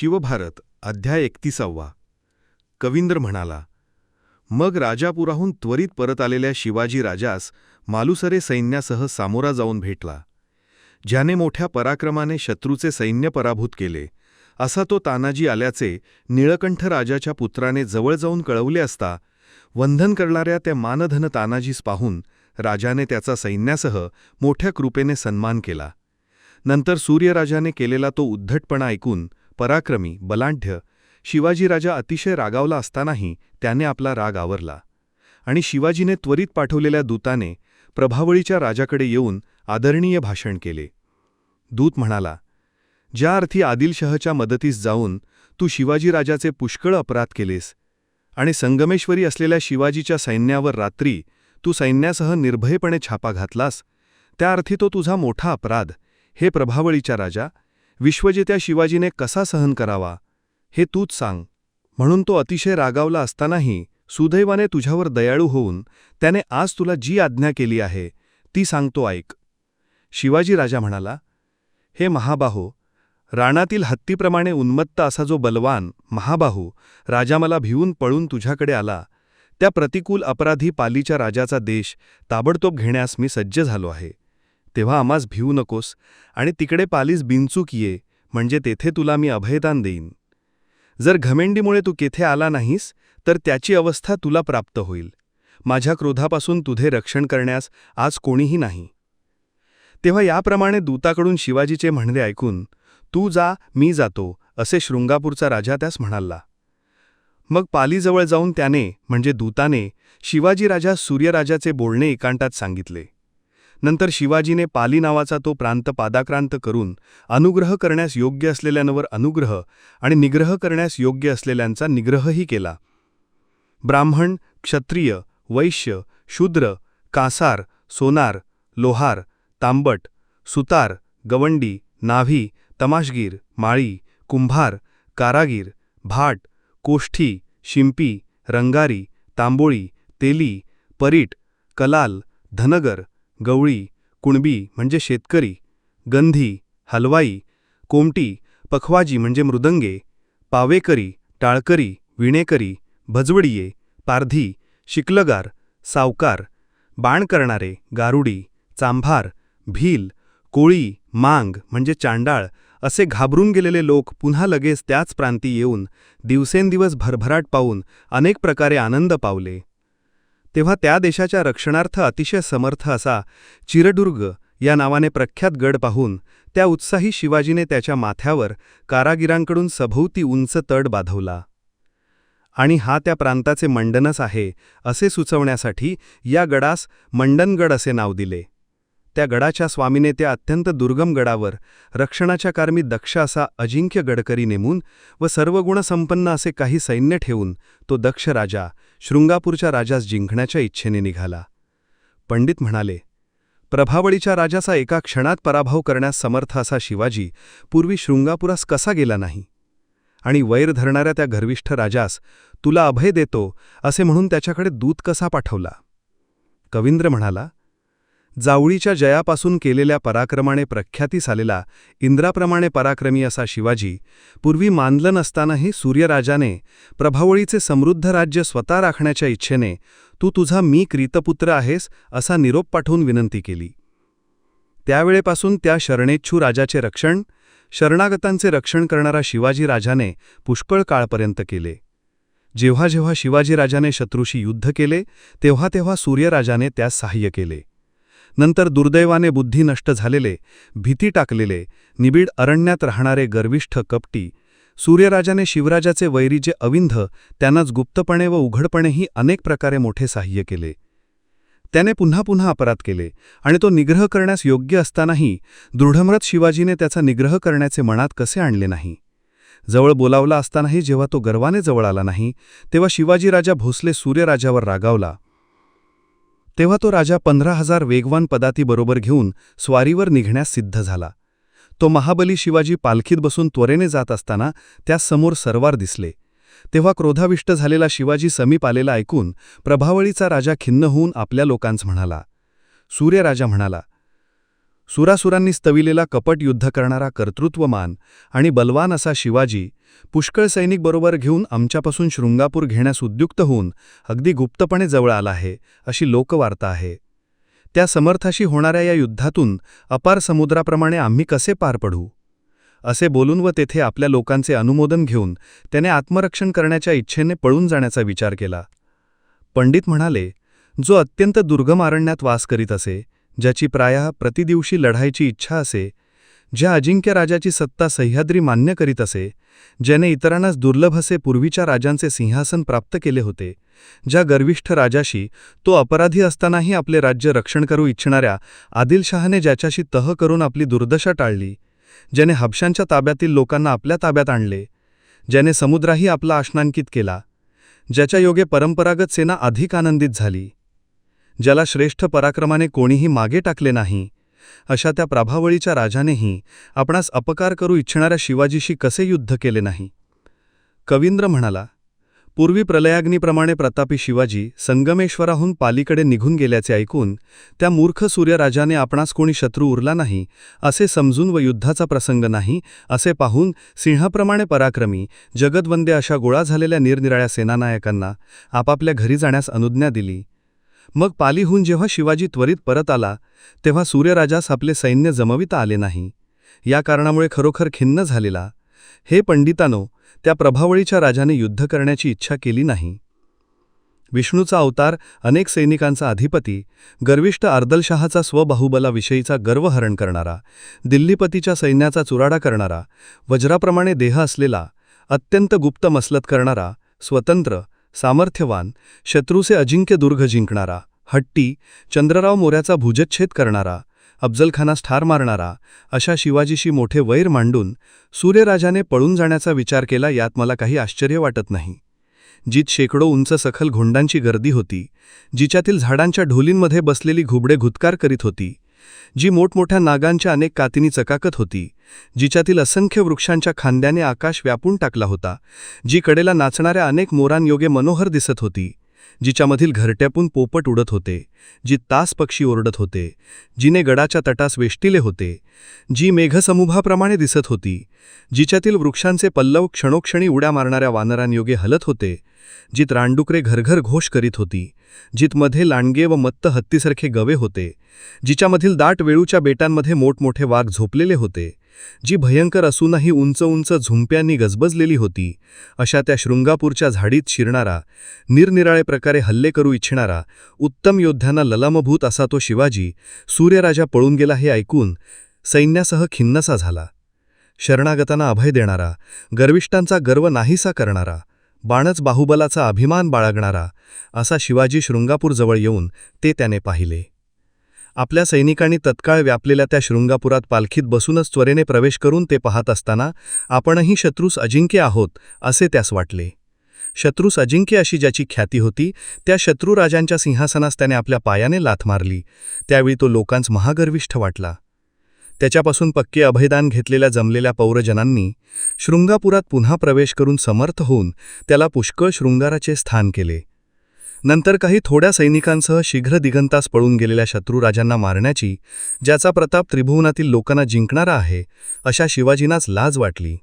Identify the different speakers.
Speaker 1: शिवभारत अध्याय एकतीसावा. कविंद्र म्हणाला मग राजापुराहून त्वरित परत आलेल्या शिवाजी राजास मालुसरे सैन्यासह सामोरा जाऊन भेटला. ज्याने मोठ्या पराक्रमाने शत्रूचे सैन्य पराभूत केले असा तो तानाजी आल्याचे निळकंठ राजाच्या पुत्राने जवळ जाऊन कळवले असता वंधन करणाऱ्या त्या मानधन तानाजीस पाहून राजाने त्याचा सैन्यासह मोठ्या कृपेने सन्मान केला. नंतर सूर्यराजाने केलेला तो उद्धटपणा ऐकून पराक्रमी बलाढ्य शिवाजीराजा अतिशय रागावला असतानाही त्याने आपला राग आवरला. आणि शिवाजीने त्वरित पाठवलेल्या दूताने प्रभावळीच्या राजाकडे येऊन आदरणीय भाषण केले. दूत म्हणाला ज्या अर्थी आदिलशहच्या मदतीस जाऊन तू शिवाजीराजाचे पुष्कळ अपराध केलेस आणि संगमेश्वरी असलेल्या शिवाजीच्या सैन्यावर रात्री तू सैन्यासह निर्भयपणे छापा घातलास त्या अर्थी तो तुझा मोठा अपराध हे प्रभावळीच्या राजा विश्वजेत्या शिवाजीने कसा सहन करावा हे तूच सांग. म्हणून तो अतिशय रागावला असतानाही सुदैवाने तुझ्यावर दयाळू होऊन त्याने आज तुला जी आज्ञा केली आहे ती सांगतो ऐक. शिवाजी राजा म्हणाला हे महाबाहो राणातील हत्तीप्रमाणे उन्मत्त असा जो बलवान महाबाहू राजा मला भिवून पळून तुझ्याकडे आला त्या प्रतिकूल अपराधी पालीच्या राजाचा देश ताबडतोब घेण्यास मी सज्ज झालो आहे. तेव्हा आम्हास भिवू नकोस आणि तिकडे पालीस बिनचूक ये म्हणजे तेथे तुला मी अभयदान देईन. जर घमेंडीमुळे तू केथे आला नाहीस तर त्याची अवस्था तुला प्राप्त होईल. माझ्या क्रोधापासून तुझे रक्षण करण्यास आज कोणीही नाही. तेव्हा याप्रमाणे दूताकडून शिवाजीचे म्हणणे ऐकून तू जा मी जातो असे शृंगापूरचा राजा त्यास म्हणाला. मग पालीजवळ जाऊन त्याने म्हणजे दूताने शिवाजीराजा सूर्यराजाचे बोलणे एकांतात सांगितले. नंतर शिवाजीने पाली नावाचा तो प्रांत पादाक्रांत करून अनुग्रह करण्यास योग्य असलेल्यांवर अनुग्रह आणि निग्रह करण्यास योग्य असलेल्यांचा निग्रहही केला. ब्राह्मण क्षत्रिय वैश्य शूद्र कासार सोनार लोहार तांबट सुतार गवंडी नाव्ही तमाशगीर माळी कुंभार कारागीर भाट कोष्ठी शिंपी रंगारी तांबोळी तेली परीट कलाल धनगर गवळी कुणबी म्हणजे शेतकरी गंधी हलवाई कोमटी पखवाजी म्हणजे मृदंगे पावेकरी टाळकरी विणेकरी भजवडिये पारधी शिकलगार सावकार बाण करणारे गारुडी चांभार भील कोळी मांग म्हणजे चांडाळ असे घाबरून गेलेले लोक पुन्हा लगेच त्याच प्रांती येऊन दिवसेंदिवस भरभराट पाहून अनेक प्रकारे आनंद पावले. तेव्हा त्या देशाच्या रक्षणार्थ अतिशय समर्थ असा चिरडुर्ग या नावाने प्रख्यात गड पाहून त्या उत्साही शिवाजीने त्याच्या माथ्यावर कारागिरांकडून सभोवती उंच तड बाधवला. आणि हा त्या प्रांताचे मंडनस आहे असे सुचवण्यासाठी या गडास मंडनगड असे नाव दिले. त्या गडाच्या स्वामीने त्या अत्यंत दुर्गम गडावर रक्षणाच्या कारमी दक्ष असा अजिंक्य गडकरी नेमून व सर्व गुणसंपन्न असे काही सैन्य ठेवून तो दक्ष राजा शृंगापूरच्या राजास जिंकण्याच्या इच्छेने निघाला. पंडित म्हणाले प्रभावळीच्या राजाचा एका क्षणात पराभव करण्यास समर्थ असा शिवाजी पूर्वी शृंगापुरास कसा गेला नाही? आणि वैर धरणाऱ्या त्या गर्विष्ठ राजास तुला अभय देतो असे म्हणून त्याच्याकडे दूत कसा पाठवला? कवींद्र म्हणाला जावळीच्या जयापासून केलेल्या पराक्रमाने प्रख्यातीस आलेला इंद्राप्रमाणे पराक्रमी असा शिवाजी पूर्वी मानलं नसतानाही सूर्यराजाने प्रभावळीचे समृद्ध राज्य स्वतः राखण्याच्या इच्छेने तू तुझा मी क्रीतपुत्र आहेस असा निरोप पाठवून विनंती केली. त्यावेळेपासून त्या शरणेच्छू राजाचे रक्षण शरणागतांचे रक्षण करणारा शिवाजी राजाने पुष्कळ काळपर्यंत केले. जेव्हा जेव्हा शिवाजीराजाने शत्रूशी युद्ध केले तेव्हा तेव्हा सूर्यराजाने त्यास सहाय्य केले. नंतर दुर्दैवाने बुद्धी नष्ट झालेले भीती टाकलेले निबीड अरण्यात राहणारे गर्विष्ठ कपटी सूर्यराजाने शिवराजाचे वैरीचे अविंध त्यांनाच गुप्तपणे व उघडपणेही अनेक प्रकारे मोठे साह्य केले. त्याने पुन्हा पुन्हा अपराध केले आणि तो निग्रह करण्यास योग्य असतानाही दृढमृत शिवाजीने त्याचा निग्रह करण्याचे मनात कसे आणले नाही. जवळ बोलावला असतानाही जेव्हा तो गर्वाने जवळ आला नाही तेव्हा शिवाजीराजा भोसले सूर्यराजावर रागावला. तेव्हा तो राजा पंधरा हजार वेगवान पदातीबरोबर घेऊन स्वारीवर निघण्यास सिद्ध झाला. तो महाबली शिवाजी पालखीत बसून त्वरेने जात असताना त्यासमोर सरवार दिसले. तेव्हा क्रोधाविष्ट झालेला शिवाजी समीप आलेला ऐकून प्रभावळीचा राजा खिन्न होऊन आपल्या लोकांस म्हणाला. सूर्यराजा म्हणाला सुरासुरांनी स्तविलेला कपट युद्ध करणारा कर्तृत्वमान आणि बलवान असा शिवाजी पुष्कळ सैनिक बरोबर घेऊन आमच्यापासून शृंगापूर घेण्यास उद्युक्त होऊन अगदी गुप्तपणे जवळ आला आहे अशी लोकवार्ता आहे. त्या समर्थाशी होणाऱ्या या युद्धातून अपार समुद्राप्रमाणे आम्ही कसे पार पडू? असे बोलून व तेथे आपल्या लोकांचे अनुमोदन घेऊन त्याने आत्मरक्षण करण्याच्या इच्छेने पळून जाण्याचा विचार केला. पंडित म्हणाले जो अत्यंत दुर्गम आरण्यात वास करीत असे ज्याची प्रायः प्रतिदिवशी लढायची इच्छा असे ज्या अजिंक्य राजाची सत्ता सह्याद्री मान्य करीत असे ज्याने इतरांनाच दुर्लभ असे पूर्वीच्या राजांचे सिंहासन प्राप्त केले होते ज्या गर्विष्ठ राजाशी तो अपराधी असतानाही आपले राज्य रक्षण करू इच्छिणाऱ्या आदिलशहाने ज्याच्याशी तह करून आपली दुर्दशा टाळली ज्याने हबशांच्या ताब्यातील लोकांना आपल्या ताब्यात आणले ज्याने समुद्राही आपला आशनांकित केला ज्याच्या योगे परंपरागत सेना अधिक आनंदित झाली. ज्याला श्रेष्ठ पराक्रमाने कोणीही मागे टाकले नाही. अशा त्या प्रभावळीच्या राजानेही आपणास अपकार करू इच्छिणाऱ्या शिवाजीशी कसे युद्ध केले नाही? कवींद्र म्हणाला पूर्वी प्रलयाग्नीप्रमाणे प्रतापी शिवाजी संगमेश्वराहून पालीकडे निघून गेल्याचे ऐकून त्या मूर्ख सूर्यराजाने आपणास कोणी शत्रू उरला नाही असे समजून व युद्धाचा प्रसंग नाही असे पाहून सिंहाप्रमाणे पराक्रमी जगदवंदे अशा गोळा झालेल्या निरनिराळ्या सेनानायकांना आपापल्या घरी जाण्यास अनुज्ञा दिली. मग पालीहून जेव्हा शिवाजी त्वरित परत आला तेव्हा सूर्यराजास आपले सैन्य जमविता आले नाही. या कारणामुळे खरोखर खिन्न झालेला. हे पंडितानो त्या प्रभावळीच्या राजाने युद्ध करण्याची इच्छा केली नाही. विष्णूचा अवतार अनेक सैनिकांचा अधिपती गर्विष्ठ अर्दलशहाचा स्वबाहुबलाविषयीचा गर्वहरण करणारा दिल्लीपतीच्या सैन्याचा चुराडा करणारा वज्राप्रमाणे देह असलेला अत्यंत गुप्त मसलत करणारा स्वतंत्र सामर्थ्यवान शत्रूचे अजिंक्य दुर्ग जिंकणारा हट्टी चंद्रराव मोऱ्याचा भुजच्छेद करणारा अफजलखानास ठार मारणारा अशा शिवाजीशी मोठे वैर मांडून सूर्यराजाने पळून जाण्याचा विचार केला यात मला काही आश्चर्य वाटत नाही. जित शेकडो उंच सखल घोंडांची गर्दी होती जिच्यातील झाडांच्या ढोलींमध्ये बसलेली घुबडे घुतकार करीत होती जी मोठमोठ्या नागांच्या अनेक कातीनी चकाकत होती जिच्यातील असंख्य वृक्षांच्या खांद्याने आकाश व्यापून टाकला होता जी कडेला नाचणाऱ्या अनेक मोरांयोगे मनोहर दिसत होती जिच्यामधील घरट्यापून पोपट उडत होते जी तास पक्षी ओरडत होते जिने गडाच्या तटास वेष्टिले होते जी मेघसमूहाप्रमाणे दिसत होती जिच्यातील वृक्षांचे पल्लव क्षणोक्षणी उड्या मारणाऱ्या वानरांयोगे हलत होते जित रानडुकरे घरघर घोष करीत होती. जितमध्ये लांडगे व मत्त हत्तीसारखे गवे होते. जिच्यामधील दाट वेळूच्या बेटांमध्ये मोठमोठे वाघ झोपलेले होते. जी भयंकर असूनही उंच उंच झुंप्यांनी गजबजलेली होती. अशा त्या शृंगापूरच्या झाडीत शिरणारा निरनिराळे प्रकारे हल्ले करू इच्छिणारा उत्तम योद्ध्यांना ललामभूत असा तो शिवाजी सूर्यराजा पळून गेला हे ऐकून सैन्यासह खिन्नसा झाला. शरणागतांना अभय देणारा गर्विष्ठांचा गर्व नाहीसा करणारा बाणच बाहुबलाचा अभिमान बाळगणारा असा शिवाजी शृंगापूरजवळ येऊन ते त्याने पाहिले. आपल्या सैनिकांनी तत्काळ व्यापलेल्या त्या शृंगापुरात पालखीत बसूनच त्वरेने प्रवेश करून ते पाहत असताना आपणही शत्रूस अजिंक्य आहोत असे त्यास वाटले. शत्रूस अजिंक्य अशी ज्याची ख्याती होती त्या शत्रूराजांच्या सिंहासनास त्याने आपल्या पायाने लाथ मारली. त्यावेळी तो लोकांस महागर्विष्ठ वाटला. त्याच्यापासून पक्के अभयदान घेतलेल्या जमलेल्या पौरजनांनी शृंगापुरात पुन्हा प्रवेश करून समर्थ होऊन त्याला पुष्कळ शृंगाराचे स्थान केले. नंतर काही थोड्या सैनिकांसह शीघ्र दिगंतास पळून गेलेल्या शत्रूराजांना मारण्याची ज्याचा प्रताप त्रिभुवनातील लोकांना जिंकणारा आहे अशा शिवाजींनाच लाज वाटली.